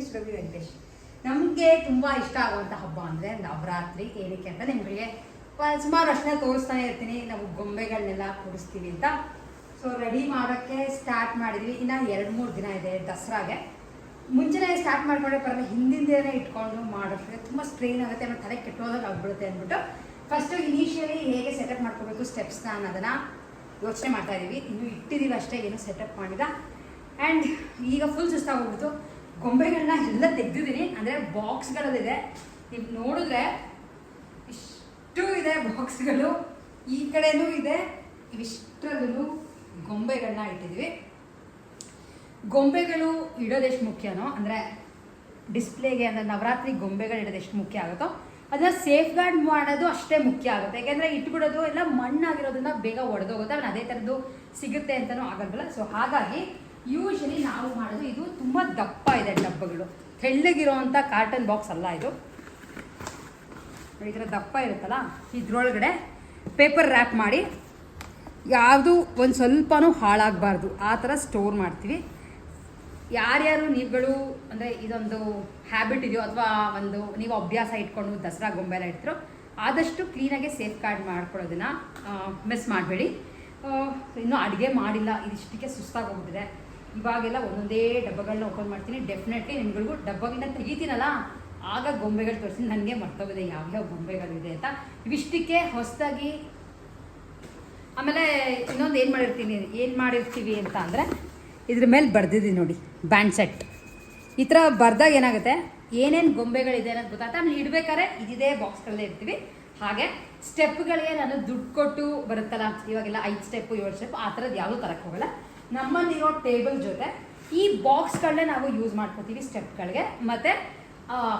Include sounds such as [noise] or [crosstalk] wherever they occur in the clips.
S Ravi Venkatesh ನಮಗೆ ತುಂಬ ಇಷ್ಟ ಆಗುವಂಥ ಹಬ್ಬ ಅಂದರೆ ನವರಾತ್ರಿ. ಏನಕ್ಕೆ ಅಂತ ನಿಮಗೆ ಸುಮಾರು ವರ್ಷನೇ ತೋರಿಸ್ತಾನೆ ಇರ್ತೀನಿ. ನಾವು ಗೊಂಬೆಗಳನ್ನೆಲ್ಲ ಕೂಡಿಸ್ತೀವಿ ಅಂತ. ಸೊ ರೆಡಿ ಮಾಡೋಕ್ಕೆ ಸ್ಟಾರ್ಟ್ ಮಾಡಿದ್ವಿ. ಇನ್ನು ಎರಡು ಮೂರು ದಿನ ಇದೆ ದಸರಾಗೆ. ಮುಂಚೆನೇ ಸ್ಟಾರ್ಟ್ ಮಾಡ್ಕೊಂಡ್ರೆ ಪರವಾಗಿಲ್ಲ. ಹಿಂದಿನ ದಿನನೇ ಇಟ್ಕೊಂಡು ಮಾಡೋಕ್ಕೆ ತುಂಬ ಸ್ಟ್ರೈನ್ ಆಗುತ್ತೆ. ಆಮೇಲೆ ತಲೆ ಕೆಟ್ಟೋದಾಗ ಆಗ್ಬಿಡುತ್ತೆ ಅಂದ್ಬಿಟ್ಟು. ಫಸ್ಟು ಇನಿಷಿಯಲಿ ಹೇಗೆ ಸೆಟಪ್ ಮಾಡ್ಕೋಬೇಕು ಸ್ಟೆಪ್ಸ್ನ ಅನ್ನೋದನ್ನು ಯೋಚನೆ ಮಾಡ್ತಾ ಇದ್ದೀವಿ ಇನ್ನು ಇಟ್ಟಿದ್ದೀವಿ ಅಷ್ಟೇ, ಏನು ಸೆಟಪ್ ಮಾಡಿದ ಆ್ಯಂಡ್ ಈಗ ಫುಲ್ ಸುಸ್ತಾಗೋಗ್ಬಿಡ್ತು ಗೊಂಬೆಗಳನ್ನ ಎಲ್ಲ ತೆಗೆದಿದ್ದೀನಿ. ಅಂದರೆ ಬಾಕ್ಸ್ಗಳಲ್ಲಿದೆ. ನೀವು ನೋಡಿದ್ರೆ ಇಷ್ಟು ಇದೆ ಬಾಕ್ಸ್ಗಳು. ಈ ಕಡೆನೂ ಇದೆ. ಇವಿಷ್ಟರಲ್ಲೂ ಗೊಂಬೆಗಳನ್ನ ಇಟ್ಟಿದ್ದೀವಿ. ಗೊಂಬೆಗಳು ಇಡೋದೆಷ್ಟು ಮುಖ್ಯನೋ, ಅಂದರೆ ಡಿಸ್ಪ್ಲೇಗೆ ಅಂದರೆ ನವರಾತ್ರಿ ಗೊಂಬೆಗಳು ಇಡೋದೆಷ್ಟು ಮುಖ್ಯ ಆಗುತ್ತೋ, ಅದನ್ನ ಸೇಫ್ ಗಾರ್ಡ್ ಮಾಡೋದು ಅಷ್ಟೇ ಮುಖ್ಯ ಆಗುತ್ತೆ. ಯಾಕೆಂದರೆ ಇಟ್ಬಿಡೋದು ಎಲ್ಲ ಮಣ್ಣಾಗಿರೋದನ್ನ ಬೇಗ ಒಡೆದೋಗುತ್ತೆ. ಅವನು ಅದೇ ಥರದ್ದು ಸಿಗುತ್ತೆ ಅಂತಲೂ ಆಗಲ್ವಲ್ಲ. ಸೊ ಹಾಗಾಗಿ ಯೂಶಲಿ ನಾವು ಮಾಡೋದು ಇದು ತುಂಬ ದಪ್ಪ ಇದೆ ಡಬ್ಬಗಳು. ತೆಳ್ಳಗಿರೋವಂಥ ಕಾರ್ಟನ್ ಬಾಕ್ಸ್ ಅಲ್ಲ ಇದು. ಈ ಥರ ದಪ್ಪ ಇರುತ್ತಲ್ಲ, ಇದ್ರೊಳಗಡೆ ಪೇಪರ್ ರ್ಯಾಪ್ ಮಾಡಿ, ಯಾವುದು ಒಂದು ಸ್ವಲ್ಪನೂ ಹಾಳಾಗಬಾರ್ದು, ಆ ಥರ ಸ್ಟೋರ್ ಮಾಡ್ತೀವಿ. ಯಾರ್ಯಾರು ನೀವುಗಳು, ಅಂದರೆ ಇದೊಂದು ಹ್ಯಾಬಿಟ್ ಇದೆಯೋ ಅಥವಾ ಒಂದು ನೀವು ಅಭ್ಯಾಸ ಇಟ್ಕೊಂಡು ದಸರಾ ಗೊಂಬೆ ಎಲ್ಲ ಇಡ್ತಿರೋ, ಆದಷ್ಟು ಕ್ಲೀನಾಗಿ ಸೇಫ್ ಗಾರ್ಡ್ ಮಾಡ್ಕೊಳ್ಳೋದನ್ನು ಮಿಸ್ ಮಾಡಬೇಡಿ. ಇನ್ನೂ ಅಡುಗೆ ಮಾಡಿಲ್ಲ, ಇದಿಷ್ಟಕ್ಕೆ ಸುಸ್ತಾಗೋಗ್ಬಿಟ್ಟಿದೆ ಇವಾಗೆಲ್ಲ ಒಂದೊಂದೇ ಡಬ್ಬಗಳನ್ನ ಓಪನ್ ಮಾಡ್ತೀನಿ. ಡೆಫಿನೆಟ್ಲಿ ನಿಮ್ಗಳಿಗೂ ಡಬ್ಬಗಳನ್ನ ತೆಗಿತೀನಲ್ಲ, ಆಗ ಗೊಂಬೆಗಳು ತೋರಿಸಿ. ನನಗೆ ಮರ್ತೋಗಿದೆ, ಯಾವ್ಯಾವ ಗೊಂಬೆಗಳಿದೆ ಅಂತ. ಇವಿಷ್ಟಕ್ಕೆ ಹೊಸದಾಗಿ ಆಮೇಲೆ ಇನ್ನೊಂದು ಏನು ಮಾಡಿರ್ತೀನಿ, ಏನು ಮಾಡಿರ್ತೀವಿ ಅಂತ ಅಂದರೆ, ಇದ್ರ ಮೇಲೆ ಬರ್ದಿದ್ದೀನಿ ನೋಡಿ, ಬ್ಯಾಂಡ್ ಸೆಟ್. ಈ ಥರ ಬರ್ದಾಗ ಏನಾಗುತ್ತೆ, ಏನೇನು ಗೊಂಬೆಗಳಿದೆ ಅನ್ನೋದು ಗೊತ್ತಾಗುತ್ತೆ. ಆಮೇಲೆ ಇಡಬೇಕಾದ್ರೆ ಇದೇ ಬಾಕ್ಸ್ಗಳಲ್ಲೇ ಇರ್ತೀವಿ. ಹಾಗೆ ಸ್ಟೆಪ್ಗಳಿಗೆ ನಾನು ದುಡ್ಡು ಕೊಟ್ಟು ಬರುತ್ತಲ್ಲ, ಇವಾಗೆಲ್ಲ ಐದು ಸ್ಟೆಪ್ಪು, ಏಳು ಸ್ಟೆಪ್ ಆ ಥರದ್ದು ಯಾವುದೂ ತರಕ್ಕೆ ಹೋಗಲ್ಲ. ನಮ್ಮಲ್ಲಿರೋ ಟೇಬಲ್ ಜೊತೆ ಈ ಬಾಕ್ಸ್ಗಳನ್ನೇ ನಾವು ಯೂಸ್ ಮಾಡ್ಕೋತೀವಿ ಸ್ಟೆಪ್ಗಳಿಗೆ. ಮತ್ತು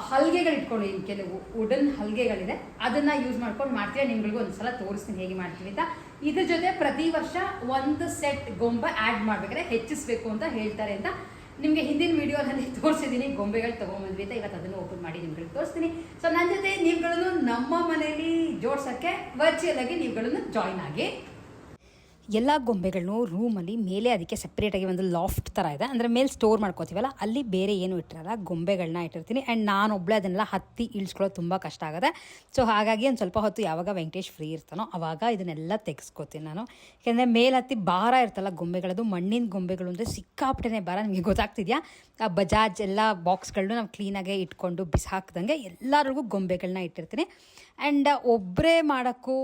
ಹಲ್ಗೆಗಳು ಇಟ್ಕೊಂಡಿದ್ದೀನಿ ಕೆಲವು ವುಡನ್ ಹಲ್ಗೆಗಳಿದೆ. ಅದನ್ನು ಯೂಸ್ ಮಾಡ್ಕೊಂಡು ಮಾಡ್ತೀವಿ ನಿಮ್ಗಳಿಗೂ ಒಂದು ಸಲ ತೋರಿಸ್ತೀನಿ ಹೇಗೆ ಮಾಡ್ತೀವಿ ಅಂತ. ಇದ್ರ ಜೊತೆ ಪ್ರತಿ ವರ್ಷ ಒಂದು ಸೆಟ್ ಗೊಂಬೆ ಆ್ಯಡ್ ಮಾಡಬೇಕಾದ್ರೆ ಹೆಚ್ಚಿಸ್ಬೇಕು ಅಂತ ಹೇಳ್ತಾರೆ ಅಂತ. ನಿಮಗೆ ಹಿಂದಿನ ವಿಡಿಯೋನಲ್ಲಿ [laughs] ತೋರಿಸಿದ್ದೀನಿ. ಗೊಂಬೆಗಳು ತೊಗೊಂಬಂದ್ವಿ ಅಂತ. ಇವತ್ತು ಅದನ್ನು ಓಪನ್ ಮಾಡಿ ನಿಮ್ಗಳಿಗೆ ತೋರಿಸ್ತೀನಿ. ಸೊ ನನ್ನ ಜೊತೆ ನೀವುಗಳನ್ನು ನಮ್ಮ ಮನೆಯಲ್ಲಿ ಜೋಡ್ಸೋಕ್ಕೆ ವರ್ಚುವಲ್ ಆಗಿ ನೀವುಗಳನ್ನು ಜಾಯ್ನ್ ಆಗಿ. ಎಲ್ಲ ಗೊಂಬೆಗಳನ್ನು ರೂಮಲ್ಲಿ ಮೇಲೆ ಅದಕ್ಕೆ ಸಪ್ರೇಟಾಗಿ ಒಂದು ಲಾಫ್ಟ್ ಥರ ಇದೆ. ಅಂದರೆ ಮೇಲೆ ಸ್ಟೋರ್ ಮಾಡ್ಕೋತೀವಲ್ಲ, ಅಲ್ಲಿ ಬೇರೆ ಏನು ಇಟ್ಟಿರಲ್ಲ ಗೊಂಬೆಗಳನ್ನ ಇಟ್ಟಿರ್ತೀನಿ. ಆ್ಯಂಡ್ ನಾನೊಬ್ಬಳೇ ಅದನ್ನೆಲ್ಲ ಹತ್ತಿ ಇಳಿಸ್ಕೊಳ್ಳೋದು ತುಂಬ ಕಷ್ಟ ಆಗುತ್ತೆ. ಸೊ ಹಾಗಾಗಿ ಒಂದು ಸ್ವಲ್ಪ ಹೊತ್ತು ಯಾವಾಗ ವೆಂಕಟೇಶ್ ಫ್ರೀ ಇರ್ತಾನೋ ಆವಾಗ ಇದನ್ನೆಲ್ಲ ತೆಗೆಸ್ಕೋತೀನಿ ನಾನು. ಯಾಕೆಂದರೆ ಮೇಲೆ ಹತ್ತಿ ಭಾರ ಇರ್ತಲ್ಲ ಗೊಂಬೆಗಳದು, ಮಣ್ಣಿನ ಗೊಂಬೆಗಳು ಅಂದರೆ ಸಿಕ್ಕಾಪಟ್ಟೆ ಭಾರ. ನಿಮಗೆ ಗೊತ್ತಾಗ್ತಿದೆಯಾ? ಆ ಬಜಾಜ್ ಎಲ್ಲ ಬಾಕ್ಸ್ಗಳನ್ನೂ ನಾವು ಕ್ಲೀನಾಗೆ ಇಟ್ಕೊಂಡು ಬಿಸಾಕ್ದಂಗೆ ಎಲ್ಲರಿಗೂ ಗೊಂಬೆಗಳನ್ನ ಇಟ್ಟಿರ್ತೀನಿ. ಆ್ಯಂಡ್ ಒಬ್ಬರೇ ಮಾಡೋಕ್ಕೂ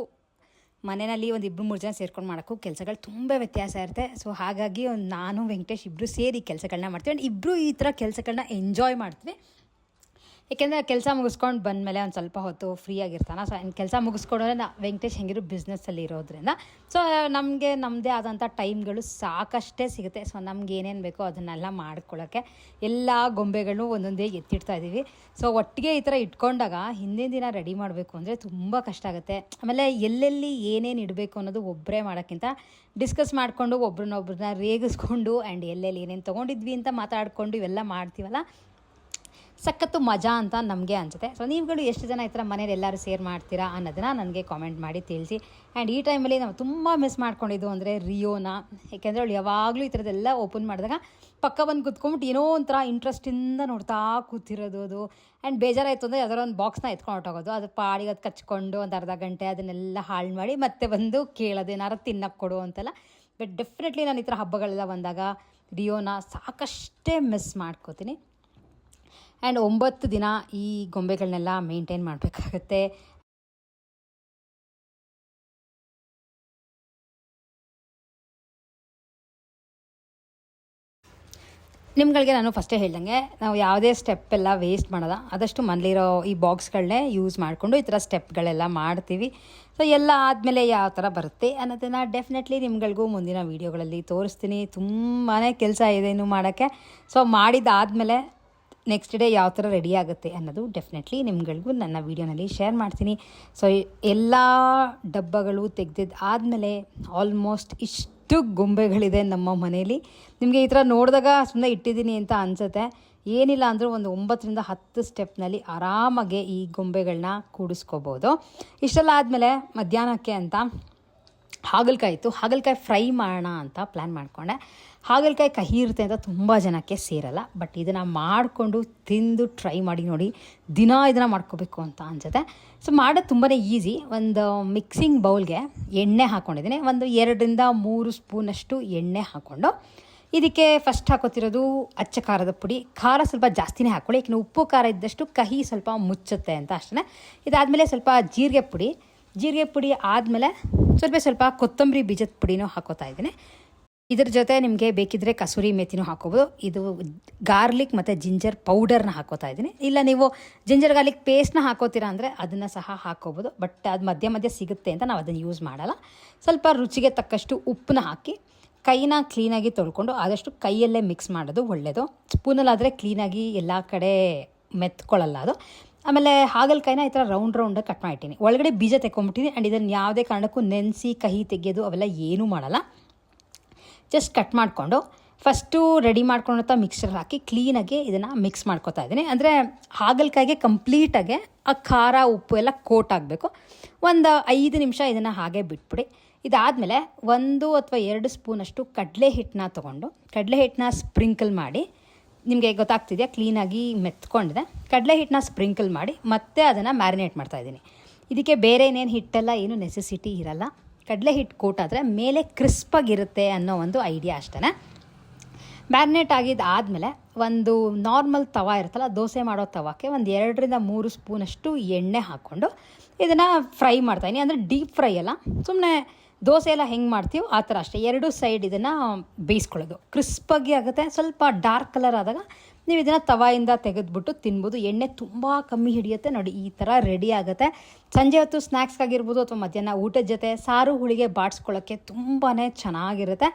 ಮನೆಯಲ್ಲಿ ಒಂದು ಇಬ್ಬರು ಮೂರು ಜನ ಸೇರ್ಕೊಂಡು ಮಾಡೋಕ್ಕೂ ಕೆಲಸಗಳು ತುಂಬ ವ್ಯತ್ಯಾಸ ಇರುತ್ತೆ. ಸೊ ಹಾಗಾಗಿ ಒಂದು ನಾನು ವೆಂಕಟೇಶ್ ಇಬ್ಬರು ಸೇರಿ ಕೆಲಸಗಳನ್ನ ಮಾಡ್ತೀವಿ. ಆ್ಯಂಡ್ ಇಬ್ಬರು ಈ ಥರ ಕೆಲಸಗಳನ್ನ ಎಂಜಾಯ್ ಮಾಡ್ತೀವಿ. ಏಕೆಂದರೆ ಕೆಲಸ ಮುಗಿಸ್ಕೊಂಡು ಬಂದಮೇಲೆ ಒಂದು ಸ್ವಲ್ಪ ಹೊತ್ತು ಫ್ರೀ ಆಗಿರ್ತಾನೆ. ಸೊ ಕೆಲಸ ಮುಗಿಸ್ಕೊಂಡ್ರೆ ನಾ ವೆಂಕಟೇಶ್ ಹೆಂಗಿರು ಬಿಸ್ನೆಸ್ಸಲ್ಲಿ ಇರೋದ್ರಿಂದ. ಸೊ ನಮಗೆ ನಮ್ಮದೇ ಆದಂಥ ಟೈಮ್ಗಳು ಸಾಕಷ್ಟೇ ಸಿಗುತ್ತೆ. ಸೊ ನಮ್ಗೆ ಏನೇನು ಬೇಕೋ ಅದನ್ನೆಲ್ಲ ಮಾಡ್ಕೊಳ್ಳೋಕ್ಕೆ ಎಲ್ಲ ಗೊಂಬೆಗಳು ಒಂದೊಂದೇ ಎತ್ತಿಡ್ತಾ ಇದ್ದೀವಿ ಸೊ ಒಟ್ಟಿಗೆ ಈ ಥರ ಇಟ್ಕೊಂಡಾಗ ಹಿಂದಿನ ದಿನ ರೆಡಿ ಮಾಡಬೇಕು ಅಂದರೆ ತುಂಬ ಕಷ್ಟ ಆಗುತ್ತೆ. ಆಮೇಲೆ ಎಲ್ಲೆಲ್ಲಿ ಏನೇನು ಇಡಬೇಕು ಅನ್ನೋದು ಒಬ್ಬರೇ ಮಾಡೋಕ್ಕಿಂತ ಡಿಸ್ಕಸ್ ಮಾಡಿಕೊಂಡು ಒಬ್ರನ್ನೊಬ್ರನ್ನ ರೇಗಿಸ್ಕೊಂಡು ಆ್ಯಂಡ್ ಎಲ್ಲೆಲ್ಲಿ ಏನೇನು ತೊಗೊಂಡಿದ್ವಿ ಅಂತ ಮಾತಾಡಿಕೊಂಡು ಇವೆಲ್ಲ ಮಾಡ್ತೀವಲ್ಲ ಸಖತ್ತು ಮಜಾ ಅಂತ ನಮಗೆ ಅನಿಸುತ್ತೆ. ಸೊ ನೀವುಗಳು ಎಷ್ಟು ಜನ ಈ ಥರ ಮನೇಲಿ ಎಲ್ಲರೂ ಸೇರ್ ಮಾಡ್ತೀರಾ ಅನ್ನೋದನ್ನ ನನಗೆ ಕಾಮೆಂಟ್ ಮಾಡಿ ತಿಳಿಸಿ. ಆ್ಯಂಡ್ ಈ ಟೈಮಲ್ಲಿ ನಾವು ತುಂಬ ಮಿಸ್ ಮಾಡ್ಕೊಂಡಿದ್ದು ಅಂದರೆ ರಿಯೋನ. ಏಕೆಂದರೆ ಅವಳು ಯಾವಾಗಲೂ ಈ ಥರದ್ದೆಲ್ಲ ಓಪನ್ ಮಾಡಿದಾಗ ಪಕ್ಕ ಬಂದು ಕುತ್ಕೊಂಬಿಟ್ಟು ಏನೋ ಒಂಥರ ಇಂಟ್ರೆಸ್ಟಿಂದ ನೋಡ್ತಾ ಕೂತಿರೋದು ಅದು. ಆ್ಯಂಡ್ ಬೇಜಾರಾಯಿತು ಅಂದರೆ ಯಾವ್ದಾರ ಒಂದು ಬಾಕ್ಸ್ನ ಎತ್ಕೊಂಡು ಹೊಟ್ಟೋಗೋದು ಅದು ಪಾಡಿಗೆ ಅದು ಕಚ್ಕೊಂಡು ಒಂದು ಅರ್ಧ ಗಂಟೆ ಅದನ್ನೆಲ್ಲ ಹಾಳು ಮಾಡಿ ಮತ್ತೆ ಬಂದು ಕೇಳೋದು, ಏನಾರು ತಿನ್ನಕ್ಕೆ ಕೊಡು ಅಂತೆಲ್ಲ. ಬಟ್ ಡೆಫಿನೆಟ್ಲಿ ನಾನು ಈ ಥರ ಹಬ್ಬಗಳೆಲ್ಲ ಬಂದಾಗ ರಿಯೋನ ಸಾಕಷ್ಟೇ ಮಿಸ್ ಮಾಡ್ಕೋತೀನಿ. ಆ್ಯಂಡ್ ಒಂಬತ್ತು ದಿನ ಈ ಗೊಂಬೆಗಳನ್ನೆಲ್ಲ ಮೇಂಟೈನ್ ಮಾಡಬೇಕಾಗತ್ತೆ. ನಿಮ್ಗಳಿಗೆ ನಾನು ಫಸ್ಟೇ ಹೇಳ್ದಂಗೆ, ನಾವು ಯಾವುದೇ ಸ್ಟೆಪ್ ಎಲ್ಲ ವೇಸ್ಟ್ ಮಾಡೋದ ಆದಷ್ಟು ಮನೇಲಿರೋ ಈ ಬಾಕ್ಸ್ಗಳನ್ನೇ ಯೂಸ್ ಮಾಡಿಕೊಂಡು ಈ ಥರ ಸ್ಟೆಪ್ಗಳೆಲ್ಲ ಮಾಡ್ತೀವಿ. ಸೊ ಎಲ್ಲ ಆದಮೇಲೆ ಯಾವ ಥರ ಬರುತ್ತೆ ಅನ್ನೋದನ್ನು ಡೆಫಿನೆಟ್ಲಿ ನಿಮ್ಗಳಿಗೂ ಮುಂದಿನ ವೀಡಿಯೋಗಳಲ್ಲಿ ತೋರಿಸ್ತೀನಿ. ತುಂಬಾ ಕೆಲಸ ಇದೆ ಇನ್ನು ಮಾಡೋಕ್ಕೆ. ಸೊ ಮಾಡಿದ್ದಾದಮೇಲೆ ನೆಕ್ಸ್ಟ್ ಡೇ ಯಾವ ಥರ ರೆಡಿ ಆಗುತ್ತೆ ಅನ್ನೋದು ಡೆಫಿನೆಟ್ಲಿ ನಿಮ್ಗಳಿಗೂ ನನ್ನ ವೀಡಿಯೋನಲ್ಲಿ ಶೇರ್ ಮಾಡ್ತೀನಿ. ಸೊ ಎಲ್ಲ ಡಬ್ಬಗಳು ತೆಗೆದಿದ್ದು ಆದಮೇಲೆ ಆಲ್ಮೋಸ್ಟ್ ಇಷ್ಟು ಗೊಂಬೆಗಳಿದೆ ನಮ್ಮ ಮನೆಯಲ್ಲಿ ನಿಮಗೆ ಈ ಥರ ನೋಡಿದಾಗ ಸುಮ್ಮನೆ ಇಟ್ಟಿದ್ದೀನಿ ಅಂತ ಅನಿಸುತ್ತೆ. ಏನಿಲ್ಲ ಅಂದರೂ ಒಂದು ಒಂಬತ್ತರಿಂದ ಹತ್ತು ಸ್ಟೆಪ್ನಲ್ಲಿ ಆರಾಮಾಗೆ ಈ ಗೊಂಬೆಗಳನ್ನ ಕೂಡಿಸ್ಕೋಬೋದು. ಇಷ್ಟೆಲ್ಲ ಆದಮೇಲೆ ಮಧ್ಯಾಹ್ನಕ್ಕೆ ಅಂತ ಹಾಗಲಕಾಯಿ ಇತ್ತು. ಹಾಗಲಕಾಯಿ ಫ್ರೈ ಮಾಡೋಣ ಅಂತ ಪ್ಲ್ಯಾನ್ ಮಾಡಿಕೊಂಡೆ. ಹಾಗಲಕಾಯಿ ಕಹಿ ಇರುತ್ತೆ ಅಂತ ತುಂಬ ಜನಕ್ಕೆ ಸೇರಲ್ಲ ಬಟ್ ಇದನ್ನು ಮಾಡಿಕೊಂಡು ತಿಂದು ಟ್ರೈ ಮಾಡಿ ನೋಡಿ, ದಿನ ಇದನ್ನು ಮಾಡ್ಕೋಬೇಕು ಅಂತ ಅನ್ಸುತ್ತೆ. ಸೊ ಮಾಡೋದು ತುಂಬಾ ಈಸಿ ಒಂದು ಮಿಕ್ಸಿಂಗ್ ಬೌಲ್ಗೆ ಎಣ್ಣೆ ಹಾಕ್ಕೊಂಡಿದ್ದೀನಿ ಒಂದು ಎರಡರಿಂದ ಮೂರು ಸ್ಪೂನಷ್ಟು ಎಣ್ಣೆ ಹಾಕ್ಕೊಂಡು ಇದಕ್ಕೆ ಫಸ್ಟ್ ಹಾಕೋತಿರೋದು ಅಚ್ಚ ಖಾರದ ಪುಡಿ. ಖಾರ ಸ್ವಲ್ಪ ಜಾಸ್ತಿನೇ ಹಾಕ್ಕೊಳ್ಳಿ ಯಾಕೆ ಉಪ್ಪು ಖಾರ ಇದ್ದಷ್ಟು ಕಹಿ ಸ್ವಲ್ಪ ಮುಚ್ಚುತ್ತೆ ಅಂತ ಅಷ್ಟೇ ಇದಾದಮೇಲೆ ಸ್ವಲ್ಪ ಜೀರಿಗೆ ಪುಡಿ. ಜೀರಿಗೆ ಪುಡಿ ಆದಮೇಲೆ ಸ್ವಲ್ಪ ಸ್ವಲ್ಪ ಕೊತ್ತಂಬರಿ ಬೀಜದ ಪುಡಿನೂ ಹಾಕೋತಾ ಇದ್ದೀನಿ. ಇದ್ರ ಜೊತೆ ನಿಮಗೆ ಬೇಕಿದ್ರೆ ಕಸೂರಿ ಮೆಥಿನೂ ಹಾಕೋಬೋದು. ಇದು ಗಾರ್ಲಿಕ್ ಮತ್ತು ಜಿಂಜರ್ ಪೌಡರ್ನ ಹಾಕೋತಾ ಇದ್ದೀನಿ. ಇಲ್ಲ ನೀವು ಜಿಂಜರ್ ಗಾರ್ಲಿಕ್ ಪೇಸ್ಟ್ನ ಹಾಕೋತೀರಾ ಅಂದರೆ ಅದನ್ನು ಸಹ ಹಾಕೋಬೋದು. ಬಟ್ ಅದು ಮಧ್ಯ ಮಧ್ಯೆ ಸಿಗುತ್ತೆ ಅಂತ ನಾವು ಅದನ್ನು ಯೂಸ್ ಮಾಡಲ್ಲ. ಸ್ವಲ್ಪ ರುಚಿಗೆ ತಕ್ಕಷ್ಟು ಉಪ್ಪನ್ನ ಹಾಕಿ ಕೈನ ಕ್ಲೀನಾಗಿ ತೊಳ್ಕೊಂಡು ಆದಷ್ಟು ಕೈಯಲ್ಲೇ ಮಿಕ್ಸ್ ಮಾಡೋದು ಒಳ್ಳೆಯದು ಸ್ಪೂನಲ್ಲಾದರೆ ಕ್ಲೀನಾಗಿ ಎಲ್ಲ ಕಡೆ ಮೆತ್ಕೊಳ್ಳಲ್ಲ ಅದು. ಆಮೇಲೆ ಹಾಗಲಕಾಯಿನ ಈ ಥರ ರೌಂಡ್ ರೌಂಡಾಗಿ ಕಟ್ ಮಾಡಿಟ್ಟಿನಿ. ಒಳಗಡೆ ಬೀಜ ತೆಕ್ಕೊಂಬಿಟ್ಟಿನಿ ಆ್ಯಂಡ್ ಇದನ್ನು ಯಾವುದೇ ಕಾರಣಕ್ಕೂ ನೆನೆಸಿ ಕಹಿ ತೆಗೆಯೋದು ಅವೆಲ್ಲ ಏನೂ ಮಾಡಲ್ಲ. ಜಸ್ಟ್ ಕಟ್ ಮಾಡಿಕೊಂಡು ಫಸ್ಟು ರೆಡಿ ಮಾಡ್ಕೊಂಡಂಥ ಮಿಕ್ಸ್ಚರ್ ಹಾಕಿ ಕ್ಲೀನಾಗಿ ಇದನ್ನು ಮಿಕ್ಸ್ ಮಾಡ್ಕೊತಾ ಇದ್ದೀನಿ. ಅಂದರೆ ಹಾಗಲಕಾಯಿಗೆ ಕಂಪ್ಲೀಟಾಗಿ ಆ ಖಾರ, ಉಪ್ಪು ಎಲ್ಲ ಕೋಟ್ ಆಗಬೇಕು. ಒಂದು ಐದು ನಿಮಿಷ ಇದನ್ನು ಹಾಗೆ ಬಿಟ್ಬಿಡಿ. ಇದಾದಮೇಲೆ ಒಂದು ಅಥವಾ ಎರಡು ಸ್ಪೂನಷ್ಟು ಕಡಲೆ ಹಿಟ್ಟನ್ನ ತೊಗೊಂಡು ಕಡಲೆ ಹಿಟ್ಟನ್ನ ಸ್ಪ್ರಿಂಕಲ್ ಮಾಡಿ, ನಿಮಗೆ ಗೊತ್ತಾಗ್ತಿದೆಯಾ ಕ್ಲೀನಾಗಿ ಮೆತ್ಕೊಂಡಿದೆ. ಕಡಲೆ ಹಿಟ್ಟನ್ನ ಸ್ಪ್ರಿಂಕಲ್ ಮಾಡಿ ಮತ್ತೆ ಅದನ್ನು ಮ್ಯಾರಿನೇಟ್ ಮಾಡ್ತಾಯಿದ್ದೀನಿ ಇದಕ್ಕೆ ಬೇರೆ ಏನೇನು ಹಿಟ್ಟೆಲ್ಲ ಏನು ನೆಸೆಸಿಟಿ ಇರಲ್ಲ. ಕಡಲೆ ಹಿಟ್ಟು ಕೋಟಾದರೆ ಮೇಲೆ ಕ್ರಿಸ್ಪಾಗಿರುತ್ತೆ ಅನ್ನೋ ಒಂದು ಐಡಿಯಾ ಅಷ್ಟೇ ಮ್ಯಾರಿನೇಟ್ ಆಗಿದ್ದು ಆದಮೇಲೆ ಒಂದು ನಾರ್ಮಲ್ ತವ ಇರುತ್ತಲ್ಲ, ದೋಸೆ ಮಾಡೋ ತವಕ್ಕೆ ಒಂದು ಎರಡರಿಂದ ಮೂರು ಸ್ಪೂನಷ್ಟು ಎಣ್ಣೆ ಹಾಕ್ಕೊಂಡು ಇದನ್ನು ಫ್ರೈ ಮಾಡ್ತಾಯಿನಿ ಅಂದರೆ ಡೀಪ್ ಫ್ರೈ ಅಲ್ಲ ಸುಮ್ಮನೆ ದೋಸೆ ಎಲ್ಲ ಹೆಂಗೆ ಮಾಡ್ತೀವೋ ಆ ಥರ ಅಷ್ಟೇ. ಎರಡು ಸೈಡ್ ಇದನ್ನು ಬೇಯಿಸ್ಕೊಳ್ಳೋದು. ಕ್ರಿಸ್ಪಾಗಿ ಆಗುತ್ತೆ. ಸ್ವಲ್ಪ ಡಾರ್ಕ್ ಕಲರ್ ಆದಾಗ ನೀವು ಇದನ್ನು ತವಾಯಿಂದ ತೆಗೆದುಬಿಟ್ಟು ತಿನ್ಬೋದು. ಎಣ್ಣೆ ತುಂಬ ಕಮ್ಮಿ ಹಿಡಿಯುತ್ತೆ. ನೋಡಿ, ಈ ಥರ ರೆಡಿ ಆಗುತ್ತೆ. ಸಂಜೆ ಹೊತ್ತು ಸ್ನ್ಯಾಕ್ಸ್ಗಾಗಿರ್ಬೋದು ಅಥವಾ ಮಧ್ಯಾಹ್ನ ಊಟದ ಜೊತೆ ಸಾರು, ಹುಳಿಗೆ ಬಾಡಿಸ್ಕೊಳ್ಳೋಕ್ಕೆ ತುಂಬಾ ಚೆನ್ನಾಗಿರುತ್ತೆ.